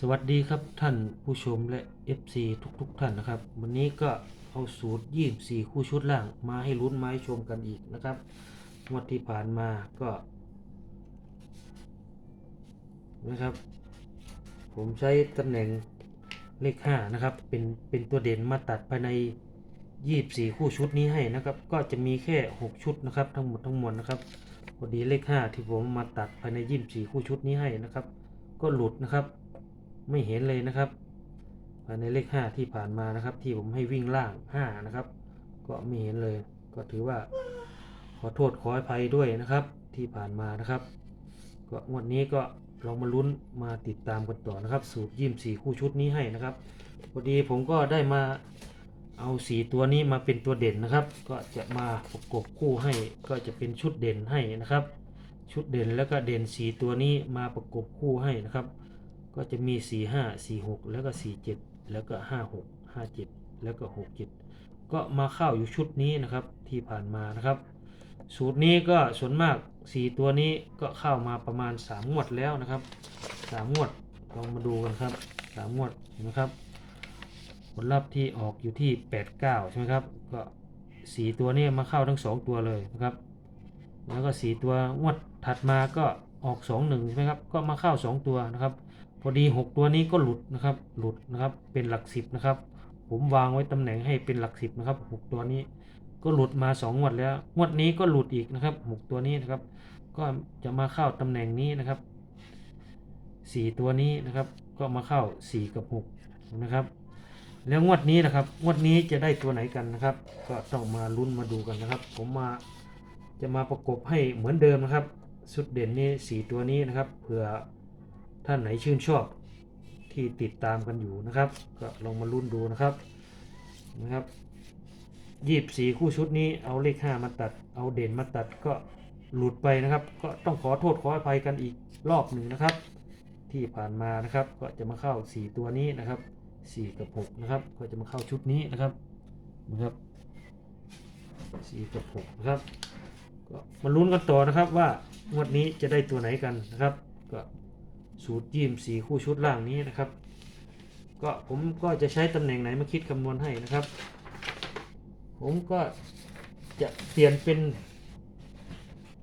สวัสดีครับท่านผู้ชมและ FC ทุกๆทท่านนะครับ วันนี้ก็เอาสูตร 24 คู่ชุดล่างมาให้ลุ้นมาให้ชมกันอีกนะครับงวดที่ผ่านมาก็ นะครับ ผมใช้ตำแหน่งเลข 5 นะครับ เป็นเป็นตัวเด่นมาตัดภายใน 24 คู่ชุดนี้ให้นะครับ ก็จะมีแค่ 6 ชุดนะครับ ทั้งหมดทั้งมวลนะครับพอดีเลข 5 ที่ผมมาตัดภายใน 24 คู่ชุดนี้ให้นะครับ ก็หลุดนะครับ ไม่เห็นเลยนะครับภายในเลข 5 ที่ผ่านมานะครับ ที่ผมให้วิ่งล่าง 5 นะครับ ก็ไม่เห็นเลย ก็ถือว่าขอโทษขออภัยด้วยนะครับ ที่ผ่านมานะครับ ก็งวดนี้ก็ลองมาลุ้นมาติดตามกันต่อนะครับ สูตรยิมสีคู่ชุดนี้ให้นะครับพอดีผมก็ได้มาเอาสีตัวนี้มาเป็นตัวเด่นนะครับ ก็จะมาประกบคู่ให้ก็จะเป็นชุดเด่นให้นะครับ ชุดเด่นแล้วก็เด่นสีตัวนี้มาประกบคู่ให้นะครับ ก็จะมี 4 5 4 6 แล้วก็ 4 7 แล้วก็ 5 6 5 7 แล้วก็ 6 7 ก็มาเข้าอยู่ชุดนี้นะครับที่ผ่านมานะครับ สูตรนี้ก็ส่วนมาก 4 ตัวนี้ก็เข้ามาประมาณ 3 งวดแล้วนะครับ 3 งวดลองมาดูกันครับ 3 งวดเห็นไหมครับผลลัพธ์ที่ออกอยู่ที่ 8 9 ใช่ไหมครับ ก็ 4 ตัวนี้มาเข้าทั้ง 2 ตัวเลยนะครับ แล้วก็ 4 ตัวงวดถัดมาก็ออก 2 1 ใช่ไหมครับ ก็มาเข้า 2 ตัวนะครับ พอดี 6 ตัวนี้ก็หลุดนะครับ หลุดนะครับ เป็นหลัก10นะครับ ผมวางไว้ตำแหน่งให้เป็นหลัก10นะครับ 6 ตัวนี้ก็หลุดมา2งวดแล้ว งวดนี้ก็หลุดอีกนะครับ 6 ตัวนี้นะครับ ก็จะมาเข้าตำแหน่งนี้นะครับ 4 ตัวนี้นะครับ ก็มาเข้า 4 กับ6นะครับ แล้วงวดนี้นะครับ งวดนี้จะได้ตัวไหนกันนะครับ ก็ต้องมาลุ้นมาดูกันนะครับ ผมมาจะมาประกบให้เหมือนเดิมนะครับ สุดเด่นนี่สี่ตัวนี้นะครับ เผื่อ ท่านไหนชื่นชอบที่ติดตามกันอยู่นะครับ ก็ลองมาลุ้นดูนะครับนะครับยีบสีคู่ชุดนี้เอาเลขห้ามาตัด เอาเด่นมาตัดก็หลุดไปนะครับ ก็ต้องขอโทษขออภัยกันอีกรอบหนึ่งนะครับ ที่ผ่านมานะครับก็จะมาเข้า 4 ตัวนี้นะครับ 4 กับ 6 นะครับ ก็จะมาเข้าชุดนี้นะครับนะครับ4กับ6นะครับก็มาลุ้นกันต่อนะครับว่างวดนี้จะได้ตัวไหนกันนะครับก็ สูตรยิมสีคู่ชุดล่างนี้นะครับ ก็ผมก็จะใช้ตำแหน่งไหนมาคิดคำนวณให้นะครับ ผมก็จะเปลี่ยนเป็น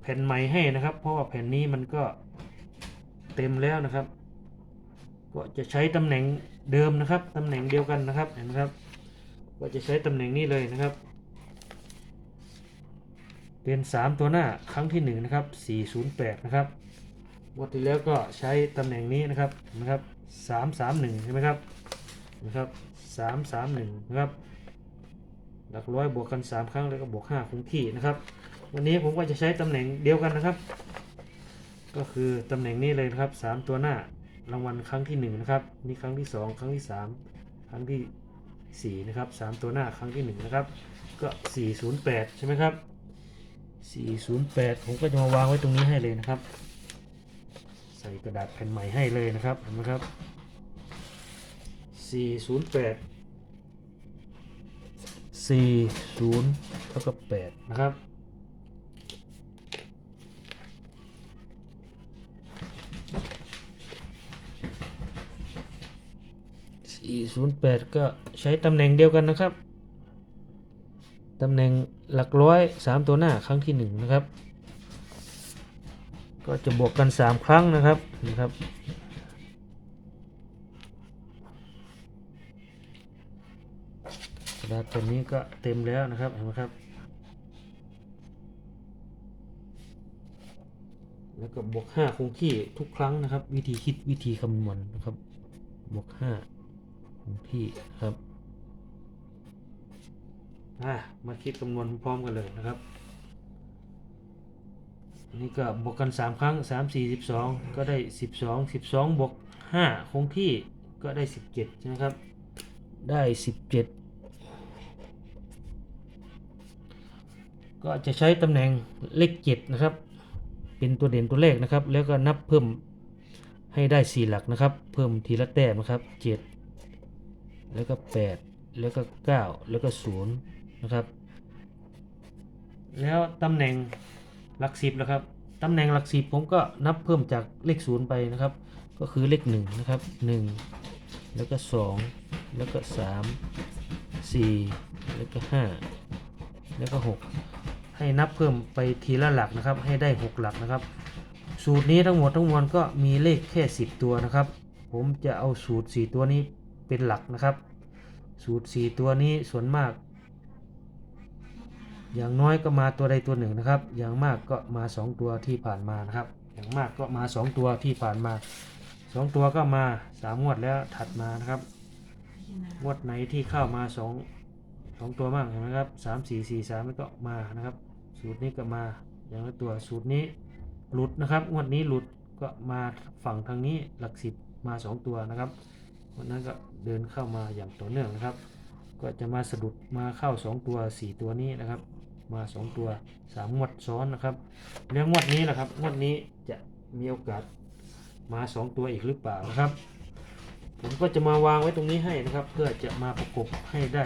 แผ่นใหม่ให้นะครับ เพราะว่าแผ่นนี้มันก็เต็มแล้วนะครับ ก็จะใช้ตำแหน่งเดิมนะครับตำแหน่งเดียวกันนะครับเห็นไหมครับ ก็จะใช้ตำแหน่งนี้เลยนะครับเป็น 3 ตัวหน้าครั้งที่ 1 นะครับ 408 นะครับ วันที่แล้วก็ใช้ตำแหน่งนี้นะครับนะครับ331ใช่ไหมครับนะครับ331นะครับหลักร้อยบวกกัน3ครั้งแล้วก็บวก5คงที่นะครับ วันนี้ผมก็จะใช้ตำแหน่งเดียวกันนะครับ ก็คือตำแหน่งนี้เลยนะครับ3ตัวหน้ารางวัลครั้งที่1นะครับนี่ครั้งที่2ครั้งที่3ครั้งทีสี่4นะครับ3ตัวหน้าครั้งที่1นะครับ ก็408ใช่ไหมครับ408ผมก็จะมาวางไว้ตรงนี้ให้เลยนะครับ ใส่กระดาษแผ่นใหม่ให้เลยนะครับเห็นไหมครับ 408 40แล้วก็8นะครับ408 ก็ใช้ตำแหน่งเดียวกันนะครับ ตำแหน่งหลักร้อยสามตัวหน้าครั้งที่หนึ่งนะครับ ก็จะบวกกันสามครั้งนะครับนะครับกระดาษตัวนี้ก็เต็มแล้วนะครับเห็นไหมครับ แล้วก็บวกห้าคงที่ทุกครั้งนะครับ วิธีคิดวิธีคำนวณนะครับบวกห้าคงที่ครับมาคิดคำนวณพร้อมกันเลยนะครับ นนี้ก็บวกกัน 3 ครั้ง 3 4 12 ก็ได้ 12 12 บวก 5 คงที่ก็ได้ 17 ใช่ไหมครับ ได้ 17 ก็จะใช้ตำแหน่งเลข 7 นะครับ เป็นตัวเด่นตัวเลขนะครับ แล้วก็นับเพิ่มให้ได้ 4 หลักนะครับ เพิ่มทีละแต้มนะครับ 7 แล้วก็ 8 แล้วก็ 9 แล้วก็ 0 นะครับ แล้วตำแหน่ง หลักสิบนะครับตำแหน่งหลักสิบผมก็นับเพิ่มจากเลขศูนย์ไปนะครับ ก็คือเลขหนึ่งนะครับหนึ่งแล้วก็สองแล้วก็สามสี่แล้วก็ห้าแล้วก็หกให้นับเพิ่มไปทีละหลักนะครับ ให้ได้หกหลักนะครับ สูตรนี้ทั้งหมดทั้งมวลก็มีเลขแค่10ตัวนะครับ ผมจะเอาสูตร4ตัวนี้เป็นหลักนะครับ สูตร4ตัวนี้ส่วนมาก อย่างน้อยก็มาตัวใดตัวหนึ่งนะครับ อย่างมากก็มา 2 ตัวที่ผ่านมานะครับ อย่างมากก็มา 2 ตัวที่ผ่านมา 2 ตัวก็มา3งวดแล้วถัดมานะครับงวดไหนที่เข้ามา2 2ตัวบ้างเห็นไหมครับ3 4 4 3แล้วก็มานะครับ สูตรนี้ก็มาอย่างละตัวสูตรนี้หลุดนะครับ งวดนี้หลุดก็มาฝั่งทางนี้หลักสิบมา 2 ตัวนะครับวันนั้นก็เดินเข้ามาอย่างต่อเนื่องนะครับ ก็จะมาสะดุดมาเข้า 2 ตัว 4 ตัวนี้นะครับ มา 2 ตัว3งวดซ้อนนะครับเรื่องงวดนี้นะครับงวดนี้จะมีโอกาสมา 2 ตัวอีกหรือเปล่านะครับผมก็จะมาวางไว้ตรงนี้ให้นะครับ เพื่อจะมาประกบให้ได้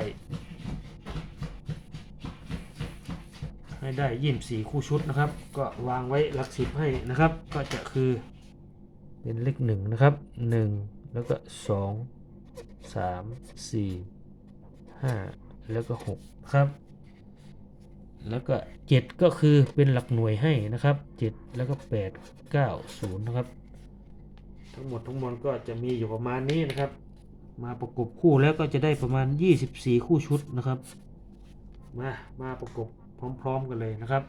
ให้ได้ยี่สี่คู่ชุดนะครับ ก็วางไว้หลักสิบให้นะครับ ก็จะคือเป็นเลขหนึ่งนะครับหนึ่งแล้วก็สองสามสี่ห้าแล้วก็หกครับ แล้วก็เจ็ดก็คือเป็นหลักหน่วยให้นะครับเจ็ดแล้วก็แปดเก้าศูนย์นะครับ ทั้งหมดทั้งมวลก็จะมีอยู่ประมาณนี้นะครับ มาประกบคู่แล้วก็จะได้ประมาณ 24 คู่ชุดนะครับ มามาประกบพร้อม ๆ กันเลยนะครับ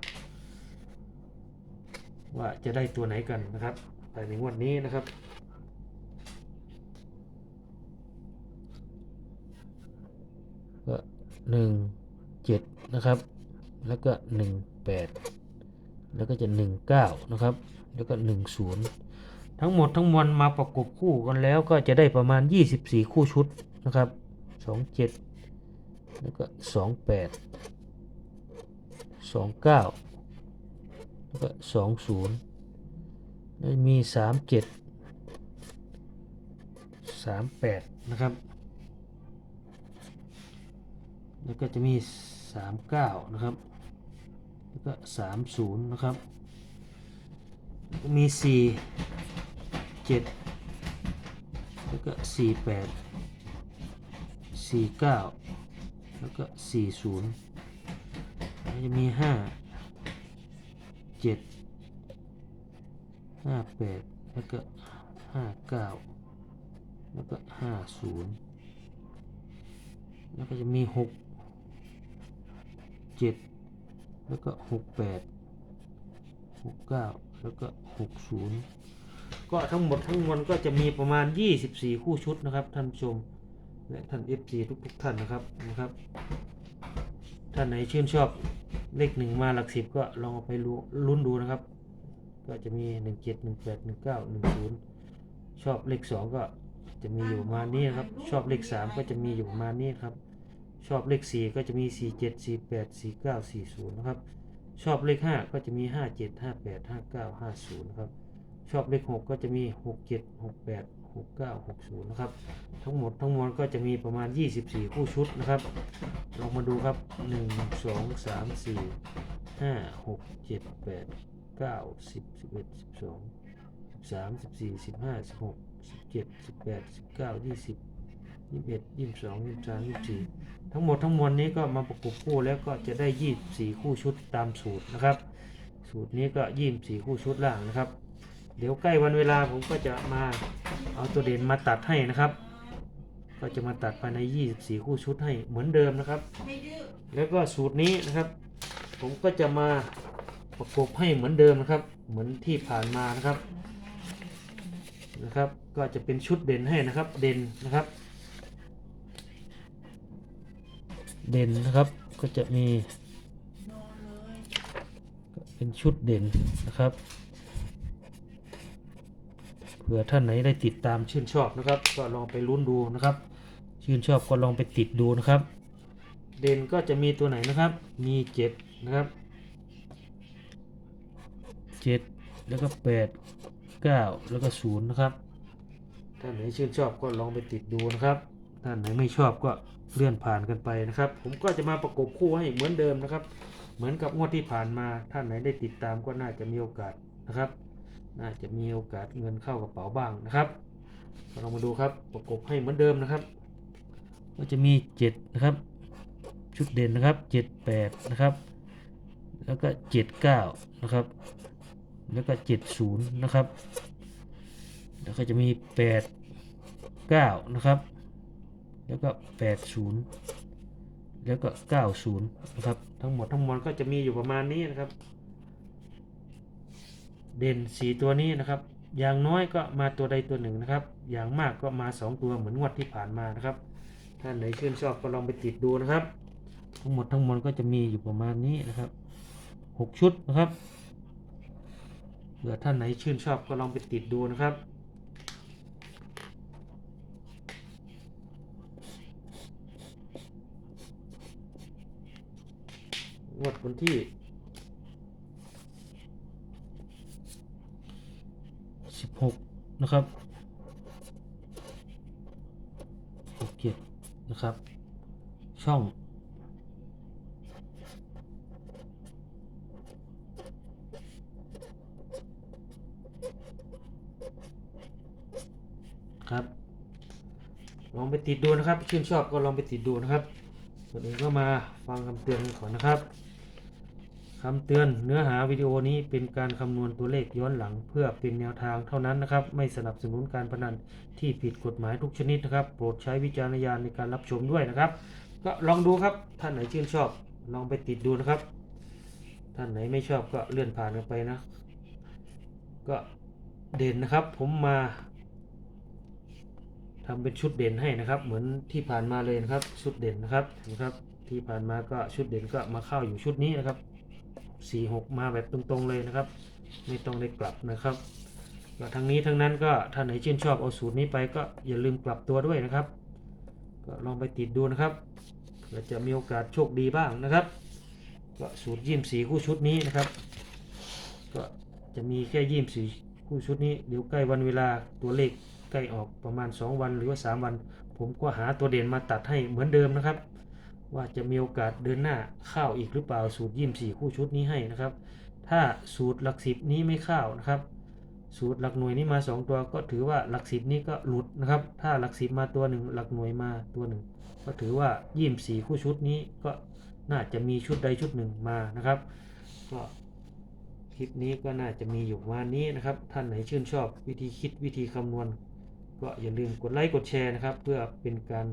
ว่าจะได้ตัวไหนกันนะครับภายในงวดนี้นะครับก็หนึ่งเจ็ดนะครับ แล้วก็หนึ่งแปดแล้วก็จะหนึ่งเก้านะครับ แล้วก็หนึ่งศูนย์ทั้งหมดทั้งมวลมาประกบคู่กันแล้วก็จะได้ประมาณ 24 คู่ชุดนะครับสองเจ็ดแล้วก็สองแปดสองเก้าแล้วก็สองศูนย์แล้วมีสามเจ็ดสามแปดนะครับ แล้วก็จะมีสามเก้านะครับ แล้วก็สามศูนย์นะครับมีสี่เจ็ดแล้วก็สี่แปดสี่เก้าแล้วก็สี่ศูนย์แล้วจะมีห้าเจ็ดห้าแปดแล้วก็ห้าเก้าแล้วก็ห้าศูนย์แล้วก็จะมีหกเจ็ด แล้วก็หกแปดหกเก้าแล้วก็หกศูนย์ก็ทั้งหมดทั้งมวลก็จะมีประมาณ 24 คู่ชุดนะครับท่านผู้ชม และท่าน FC ทุกๆท่านนะครับนะครับ ท่านไหนชื่นชอบเลขหนึ่งมาหลักสิบก็ลองเอาไปลุ้นดูนะครับ ก็จะมีหนึ่งเจ็ดหนึ่งแปดหนึ่งเก้าหนึ่งศูนย์ชอบเลขสองก็จะมีอยู่ประมาณนี้นะครับชอบเลขสามก็จะมีอยู่ประมาณนี้ครับ ชอบเลขสี่ก็จะมีสี่เจ็ดสี่แปดสี่เก้าสี่ศูนย์นะครับ ชอบเลขห้าก็จะมีห้าเจ็ดห้าแปดห้าเก้าห้าศูนย์นะครับ ชอบเลขหกก็จะมีหกเจ็ดหกแปดหกเก้าหกศูนย์นะครับ ทั้งหมดทั้งมวลก็จะมีประมาณ 24 คู่ชุดนะครับ ลองมาดูครับ 1 2 3 4 5 6 7 8 9 10 11 12 13 14 15 16 17 18 19 20 21 22 23 24ทั้งหมดทั้งมวลนี้ก็มาประกบคู่แล้วก็จะได้24คู่ชุดตามสูตรนะครับ สูตรนี้ก็24คู่ชุดล่างนะครับ เดี๋ยวใกล้วันเวลาผมก็จะมาเอาตัวเด่นมาตัดให้นะครับ ก็จะมาตัดภายใน24คู่ชุดให้เหมือนเดิมนะครับ แล้วก็สูตรนี้นะครับ ผมก็จะมาประกบให้เหมือนเดิมนะครับ เหมือนที่ผ่านมานะครับนะครับ ก็จะเป็นชุดเด่นให้นะครับ เด่นนะครับ เด่นนะครับก็จะมี เป็นชุดเด่นนะครับเผื่อท่านไหนได้ติดตามชื่นชอบนะครับ ก็ลองไปลุ้นดูนะครับ ชื่นชอบก็ลองไปติดดูนะครับ เด่นก็จะมีตัวไหนนะครับ มีเจ็ดนะครับเจ็ดแล้วก็แปดเก้าแล้วก็ศูนย์นะครับท่านไหนชื่นชอบก็ลองไปติดดูนะครับท่านไหนไม่ชอบก็ เลื่อนผ่านกันไปนะครับ ผมก็จะมาประกบคู่ให้เหมือนเดิมนะครับ เหมือนกับงวดที่ผ่านมาท่านไหนได้ติดตามก็น่าจะมีโอกาสนะครับ น่าจะมีโอกาสเงินเข้ากระเป๋าบ้างนะครับก็ลองมาดูครับประกบให้เหมือนเดิมนะครับ ก็จะมี 7 นะครับ ชุดเด่นนะครับ 7 8 นะครับ แล้วก็ 7 9 นะครับ แล้วก็ 70 นะครับ แล้วก็จะมี 8 9 นะครับ แล้วก็ 80 แล้วก็ 90 นะครับ ทั้งหมดทั้งมวลก็จะมีอยู่ประมาณนี้นะครับ เด่น 4 ตัวนี้นะครับ อย่างน้อยก็มาตัวใดตัวหนึ่งนะครับ อย่างมากก็มา 2 ตัวเหมือนงวดที่ผ่านมานะครับท่านไหนชื่นชอบก็ลองไปติดดูนะครับ ทั้งหมดทั้งมวลก็จะมีอยู่ประมาณนี้นะครับ 6 ชุดนะครับเผื่อท่านไหนชื่นชอบก็ลองไปติดดูนะครับ งวดวันที่สิบหกนะครับหกเจ็ดนะครับ ช่องครับ ลองไปติดดูนะครับ ชื่นชอบก็ลองไปติดดูนะครับ ส่วนอื่นก็มาฟังคำเตือนกันก่อนนะครับคำเตือนเนื้อหาวิดีโอนี้เป็นการคำนวณตัวเลขย้อนหลัง เพื่อเป็นแนวทางเท่านั้นนะครับ ไม่สนับสนุนการพนันที่ผิดกฎหมายทุกชนิดนะครับ โปรดใช้วิจารณญาณในการรับชมด้วยนะครับ ก็ลองดูครับท่านไหนชื่นชอบลองไปติดดูนะครับ ท่านไหนไม่ชอบก็เลื่อนผ่านกันไปนะ ก็เด่นนะครับ ผมมา ทำเป็นชุดเด่นให้นะครับ เหมือนที่ผ่านมาเลยนะครับ ชุดเด่นนะครับนะครับ ที่ผ่านมาก็ชุดเด่นก็มาเข้าอยู่ชุดนี้นะครับสี่หกมาแบบตรงๆเลยนะครับ ไม่ต้องได้กลับนะครับก็ทั้งนี้ทั้งนั้นก็ถ้าไหนชื่นชอบเอาสูตรนี้ไปก็อย่าลืมกลับตัวด้วยนะครับ ก็ลองไปติดดูนะครับเผื่อจะมีโอกาสโชคดีบ้างนะครับก็สูตรยี่มสีคู่ชุดนี้นะครับ ก็จะมีแค่ยี่มสีคู่ชุดนี้เดี๋ยวใกล้วันเวลาตัวเลข ใกล้ออกประมาณ 2 วันหรือว่า 3 วัน ผมก็หาตัวเด่นมาตัดให้เหมือนเดิมนะครับ ว่าจะมีโอกาสเดินหน้าเข้าอีกหรือเปล่าสูตรยี่มสี่คู่ชุดนี้ให้นะครับ ถ้าสูตรหลักสิบนี้ไม่เข้านะครับ สูตรหลักหน่วยนี้มา 2 ตัวก็ถือว่าหลักสิบนี้ก็หลุดนะครับ ถ้าหลักสิบมาตัวหนึ่งหลักหน่วยมาตัวหนึ่งก็ถือว่ายี่มสี่คู่ชุดนี้ก็น่าจะมีชุดใดชุดหนึ่งมานะครับ ก็คลิปนี้ก็น่าจะมีอยู่ประมาณนี้นะครับ ท่านไหนชื่นชอบวิธีคิดวิธีคำนวณ ก็อย่าลืมกดไลค์กดแชร์นะครับ เพื่อเป็นการ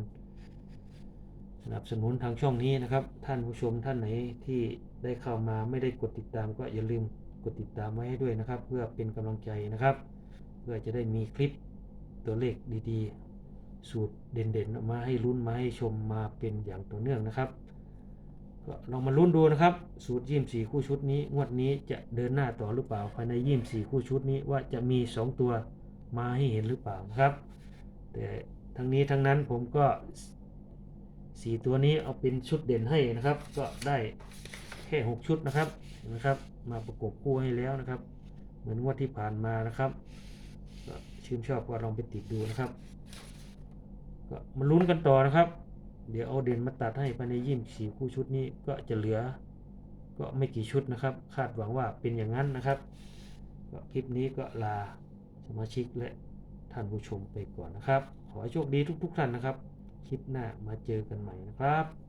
สนับสนุนทางช่องนี้นะครับ ท่านผู้ชมท่านไหนที่ได้เข้ามาไม่ได้กดติดตาม ก็อย่าลืมกดติดตามไว้ให้ด้วยนะครับ เพื่อเป็นกำลังใจนะครับ เพื่อจะได้มีคลิปตัวเลขดีๆ สูตรเด่นๆมาให้ลุ้นมาให้ชมมาเป็นอย่างต่อเนื่องนะครับก็ลองมาลุ้นดูนะครับ สูตรยี่มสี่คู่ชุดนี้งวดนี้จะเดินหน้าต่อหรือเปล่าภายในยี่มสี่คู่ชุดนี้ว่าจะมี 2 ตัว มาให้เห็นหรือเปล่านะครับ แต่ทั้งนี้ทั้งนั้นผมก็สีตัวนี้เอาเป็นชุดเด่นให้นะครับ ก็ได้แค่ 6 ชุดนะครับนะครับ มาประกบคู่ให้แล้วนะครับ เหมือนงวดที่ผ่านมานะครับก็ชื่นชอบก็ลองไปติดดูนะครับก็มาลุ้นกันต่อนะครับ เดี๋ยวเอาเด่นมาตัดให้ภายในยี่มสีคู่ชุดนี้ก็จะเหลือ ก็ไม่กี่ชุดนะครับ คาดหวังว่าเป็นอย่างนั้นนะครับก็คลิปนี้ก็ลา มาชิกและท่านผู้ชมไปก่อนนะครับ ขอให้โชคดีทุก ๆ ท่านนะครับ คลิปหน้ามาเจอกันใหม่นะครับ